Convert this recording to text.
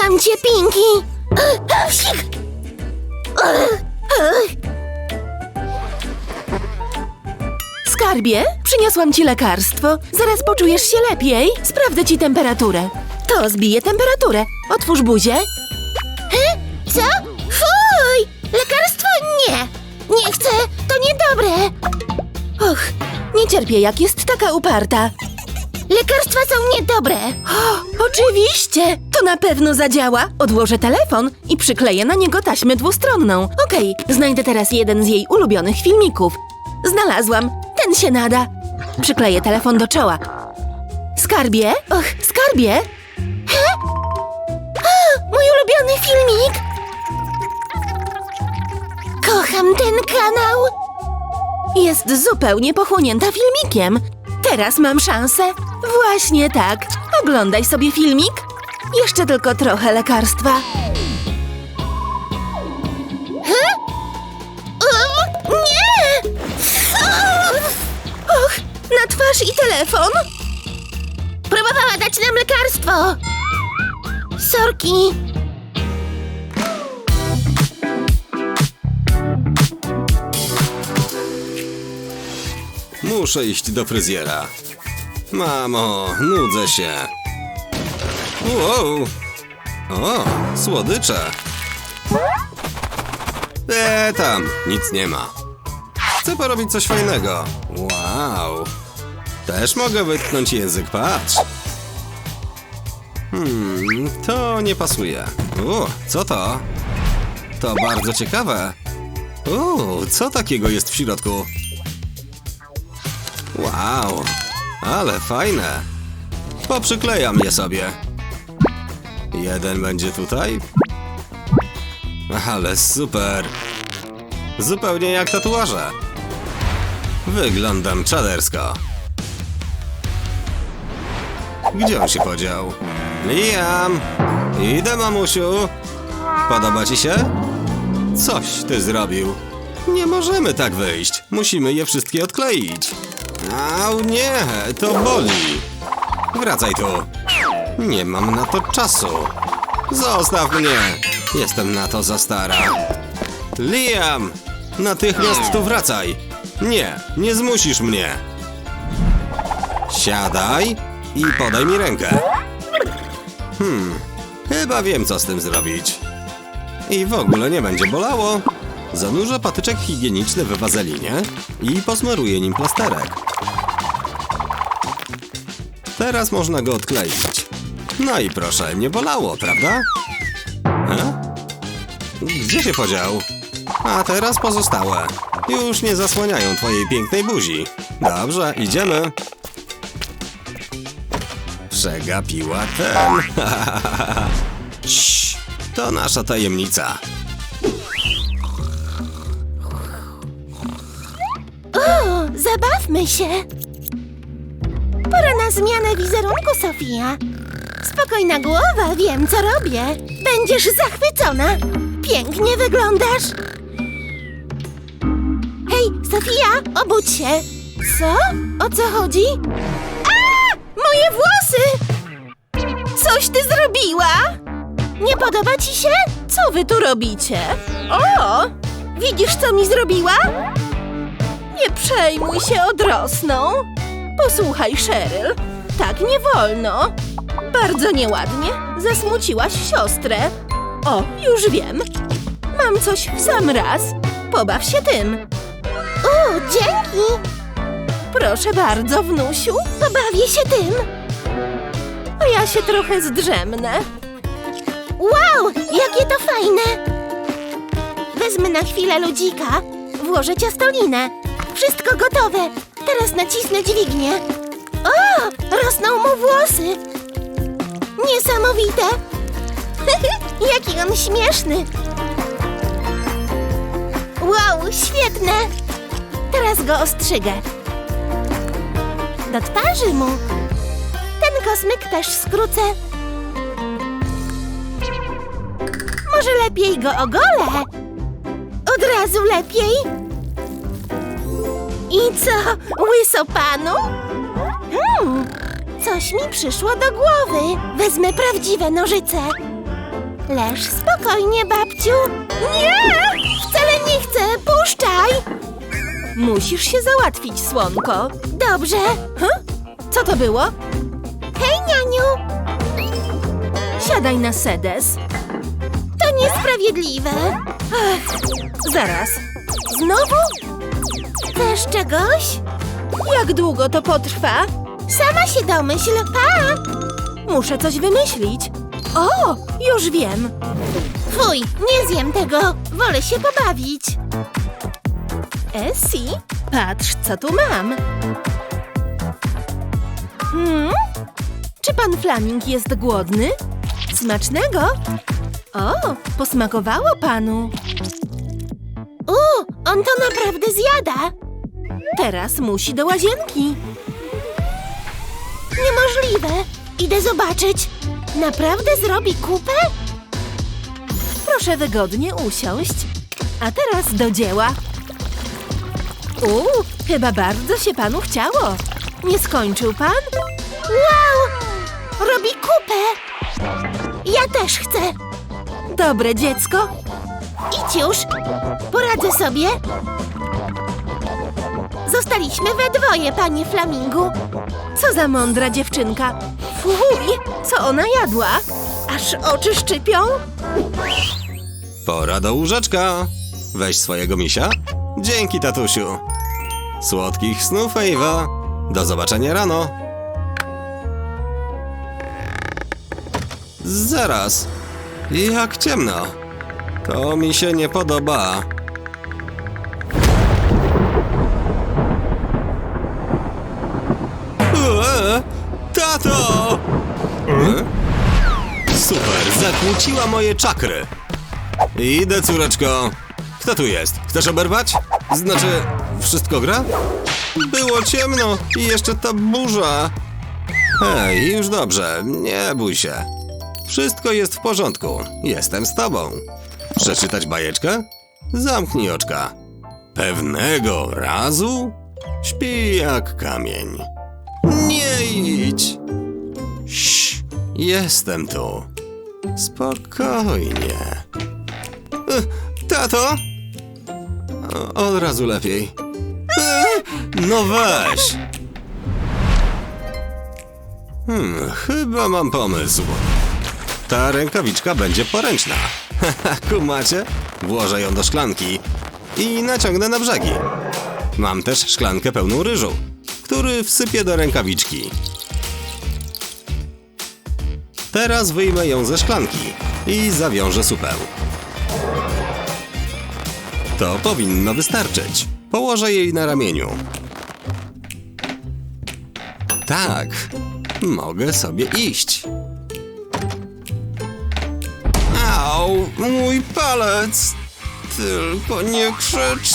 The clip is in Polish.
Kocham cię, Pinki! Psik! Skarbie, przyniosłam ci lekarstwo. Zaraz poczujesz się lepiej. Sprawdzę ci temperaturę. To zbije temperaturę. Otwórz buzię. Co? Fuj! Lekarstwo nie! Nie chcę! To niedobre! Och, nie cierpię, jak jest taka uparta. Lekarstwa są niedobre! O, oczywiście! To na pewno zadziała. Odłożę telefon i przykleję na niego taśmę dwustronną. Okej, znajdę teraz jeden z jej ulubionych filmików. Znalazłam. Ten się nada. Przykleję telefon do czoła. Skarbie? Och, skarbie! Mój ulubiony filmik! Kocham ten kanał! Jest zupełnie pochłonięta filmikiem. Teraz mam szansę. Właśnie tak. Oglądaj sobie filmik. Jeszcze tylko trochę lekarstwa. Nie! Och, na twarz i telefon. Próbowała dać nam lekarstwo! Sorki! Muszę iść do fryzjera. Mamo, nudzę się. Wow. O, słodycze. E, tam, nic nie ma. Chcę porobić coś fajnego. Wow. Też mogę wytknąć język, patrz. Hmm, to nie pasuje. O, co to? To bardzo ciekawe. O, co takiego jest w środku? Wow, ale fajne. Poprzyklejam je sobie. Jeden będzie tutaj. Ale super. Zupełnie jak tatuaże. Wyglądam czadersko. Gdzie on się podział? Liam! Idę, mamusiu. Podoba ci się? Coś ty zrobił. Nie możemy tak wyjść. Musimy je wszystkie odkleić. Au nie, to boli. Wracaj tu. Nie mam na to czasu. Zostaw mnie. Jestem na to za stara. Liam! Natychmiast tu wracaj. Nie, nie zmusisz mnie. Siadaj i podaj mi rękę. Hmm, chyba wiem co z tym zrobić. I w ogóle nie będzie bolało. Zanurzę patyczek higieniczny w wazelinie i posmaruję nim plasterek. Teraz można go odkleić. No i proszę, nie bolało, prawda? E? Gdzie się podział? A teraz pozostałe. Już nie zasłaniają twojej pięknej buzi. Dobrze, idziemy. Przegapiła ten. To nasza tajemnica. O, zabawmy się! Pora na zmianę wizerunku, Sofia. Spokojna głowa, wiem co robię. Będziesz zachwycona. Pięknie wyglądasz. Hej, Sofia, obudź się. Co? O co chodzi? A! Moje włosy! Coś ty zrobiła? Nie podoba ci się? Co wy tu robicie? O! Widzisz, co mi zrobiła? Nie przejmuj się, odrosną. Posłuchaj, Cheryl. Tak nie wolno. Bardzo nieładnie. Zasmuciłaś siostrę. O, już wiem. Mam coś w sam raz. Pobaw się tym. O, dzięki! Proszę bardzo, wnusiu. Pobawię się tym. A ja się trochę zdrzemnę. Wow, jakie to fajne! Wezmę na chwilę ludzika, włożę ciastolinę. Wszystko gotowe. Teraz nacisnę dźwignię. O, rosną mu włosy. Niesamowite. Jaki on śmieszny. Wow, świetne. Teraz go ostrzygę. Do twarzy mu. Ten kosmyk też skrócę. Może lepiej go ogolę? Od razu lepiej? I co, łyso panu? Hmm, coś mi przyszło do głowy. Wezmę prawdziwe nożyce. Leż spokojnie, babciu. Nie! Wcale nie chcę, puszczaj! Musisz się załatwić, słonko. Dobrze. Huh? Co to było? Hej, nianiu! Siadaj na sedes. To niesprawiedliwe. Zaraz. Znowu? Chcesz czegoś? Jak długo to potrwa? Sama się domyśl. Pa! Muszę coś wymyślić. O, już wiem. Fuj, nie zjem tego. Wolę się pobawić. Essie, patrz, co tu mam. Hmm? Czy pan Flaming jest głodny? Smacznego? O, posmakowało panu. U, on to naprawdę zjada. Teraz musi do łazienki. Niemożliwe. Idę zobaczyć. Naprawdę zrobi kupę? Proszę wygodnie usiąść. A teraz do dzieła. Uuu, chyba bardzo się panu chciało. Nie skończył pan? Wow! Robi kupę. Ja też chcę. Dobre dziecko. Idź już. Poradzę sobie. Zostaliśmy we dwoje, panie Flamingu. Co za mądra dziewczynka. Fuj, co ona jadła? Aż oczy szczypią? Pora do łóżeczka. Weź swojego misia. Dzięki, tatusiu. Słodkich snów, Ewa. Do zobaczenia rano. Zaraz. Jak ciemno. To mi się nie podoba. Eee, tato! E? Super, zakłóciła moje czakry. Idę, córeczko. Kto tu jest? Chcesz oberwać? Znaczy, wszystko gra? Było ciemno i jeszcze ta burza. Hej, już dobrze, nie bój się. Wszystko jest w porządku. Jestem z tobą. Przeczytać bajeczkę? Zamknij oczka. Pewnego razu śpi jak kamień. Nie idź. Ś, jestem tu. Spokojnie. E, Tato? Od razu lepiej. E, No weź! Hmm, chyba mam pomysł. Ta rękawiczka będzie poręczna. Kumacie? Włożę ją do szklanki i naciągnę na brzegi. Mam też szklankę pełną ryżu, który wsypię do rękawiczki. Teraz wyjmę ją ze szklanki i zawiążę supę. To powinno wystarczyć. Położę jej na ramieniu. Tak, mogę sobie iść. Au, mój palec! Tylko nie krzycz.